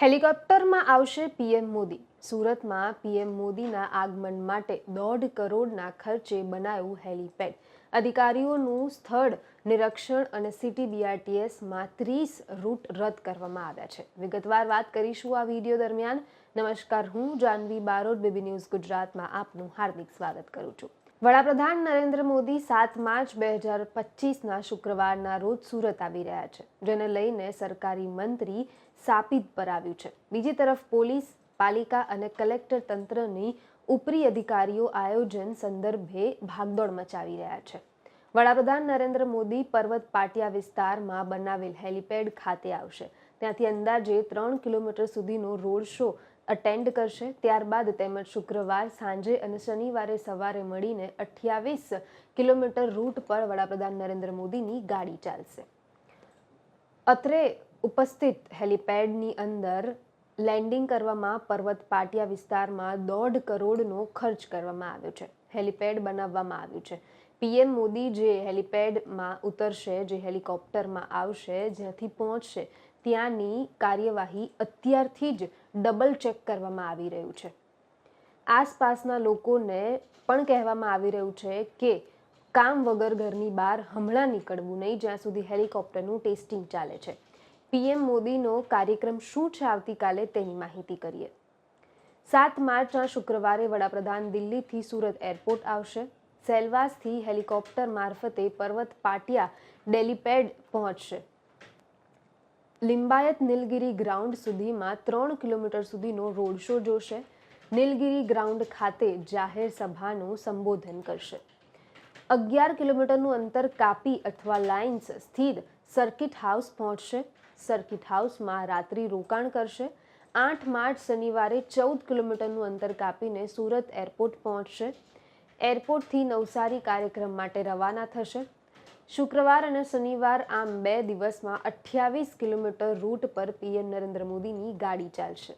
હેલિકોપ્ટરમાં આવશે પીએમ મોદી. સુરતમાં પીએમ મોદીના આગમન માટે દોઢ કરોડના ખર્ચે બનાવ્યું હેલીપેડ. અધિકારીઓનું સ્થળ નિરીક્ષણ અને સિટી બીઆરટીએસમાં ત્રીસ રૂટ રદ કરવામાં આવ્યા છે. વિગતવાર વાત કરીશું આ વીડિયો દરમિયાન. નમસ્કાર, હું જાનવી બારોડ બેબી ન્યૂઝ ગુજરાતમાં આપનું હાર્દિક સ્વાગત કરું છું. વડાપ્રધાન નરેન્દ્ર મોદી સાત માર્ચ બે હજાર પચીસના શુક્રવારના રોજ સુરત આવી રહ્યા છે, જેને લઈને સરકારી મંત્રી સાપિત પર આવ્યું છે. બીજી તરફ પોલીસ, પાલિકા અને કલેક્ટર તંત્રની ઉપરી અધિકારીઓ આયોજન સંદર્ભે ભાગદોડ મચાવી રહ્યા છે. વડાપ્રધાન નરેન્દ્ર મોદી પર્વત પાટિયા વિસ્તારમાં બનાવેલ હેલિપેડ ખાતે આવશે. ત્યાંથી અંદાજે ત્રણ કિલોમીટર સુધીનો રોડ શો અટેન્ડ કરશે. ત્યારબાદ તેમજ શુક્રવાર સાંજે અને શનિવારે સવારે મળીને અઠ્યાવીસ કિલોમીટર રૂટ પર વડાપ્રધાન નરેન્દ્ર મોદીની ગાડી ચાલશે. અત્રે ઉપસ્થિત હેલિપેડની અંદર લેન્ડિંગ કરવામાં પર્વત પાટિયા વિસ્તારમાં દોઢ કરોડનો ખર્ચ કરવામાં આવ્યો છે. હેલિપેડ બનાવવામાં આવ્યું છે. પીએમ મોદી જે હેલિપેડમાં ઉતરશે, જે હેલિકોપ્ટરમાં આવશે, જ્યાંથી પહોંચશે ત્યાંની કાર્યવાહી અત્યારથી જ ડબલ ચેક કરવામાં આવી રહ્યું છે. આસપાસના લોકોને પણ કહેવામાં આવી રહ્યું છે કે કામ વગર ઘરની બહાર હમણાં નીકળવું નહીં, જ્યાં સુધી હેલિકોપ્ટરનું ટેસ્ટિંગ ચાલે છે. પીએમ મોદીનો કાર્યક્રમ શું છે આવતીકાલે તેની માહિતી કરીએ. સાત માર્ચના શુક્રવારે વડાપ્રધાન દિલ્હીથી સુરત એરપોર્ટ આવશે. સેલવાસથી હેલિકોપ્ટર મારફતે પર્વત પાટિયા, ડેલીપેડ પહોંચશે. લિંબાયત નીલગિરી ગ્રાઉન્ડ સુધીમાં ત્રણ કિલોમીટર સુધીનો રોડ શો જોશે. નીલગિરી ગ્રાઉન્ડ ખાતે જાહેર સભાનું સંબોધન કરશે. અગિયાર કિલોમીટરનું અંતર કાપી અથવા લાઇન્સ સ્થિત સર્કિટ હાઉસ પહોંચશે. સર્કિટ હાઉસમાં રાત્રિ રોકાણ કરશે. આઠ માર્ચ શનિવારે ચૌદ કિલોમીટરનું અંતર કાપીને સુરત એરપોર્ટ પહોંચશે. એરપોર્ટથી નવસારી કાર્યક્રમ માટે રવાના થશે. શુક્રવાર અને શનિવાર આમ બે દિવસમાં અઠ્યાવીસ કિલોમીટર રૂટ પર પીએમ નરેન્દ્ર મોદીની ગાડી ચાલશે.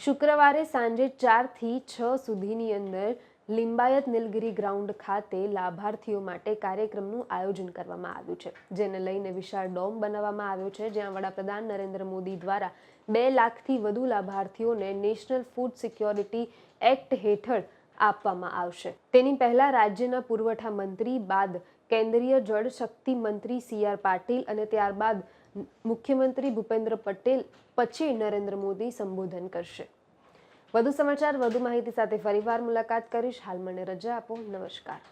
શુક્રવારે સાંજે ચારથી છ સુધીની અંદર લિંબાયત નીલગિરી ગ્રાઉન્ડ ખાતે લાભાર્થીઓ માટે કાર્યક્રમનું આયોજન કરવામાં આવ્યું છે, જેને લઈને વિશાળ ડોમ બનાવવામાં આવ્યો છે, જ્યાં વડાપ્રધાન નરેન્દ્ર મોદી દ્વારા બે લાખથી વધુ લાભાર્થીઓને નેશનલ ફૂડ સિક્યોરિટી એક્ટ હેઠળ આપવામાં આવશે. તેની પહેલા રાજ્યના પુરવઠા મંત્રી બાદ કેન્દ્રીય જળ શક્તિ મંત્રી સી આર પાટીલ અને ત્યારબાદ મુખ્યમંત્રી ભૂપેન્દ્ર પટેલ પછી નરેન્દ્ર મોદી સંબોધન કરશે. વધુ સમાચાર, વધુ માહિતી સાથે ફરીવાર મુલાકાત કરીશ. હાલ મને રજા આપો. નમસ્કાર.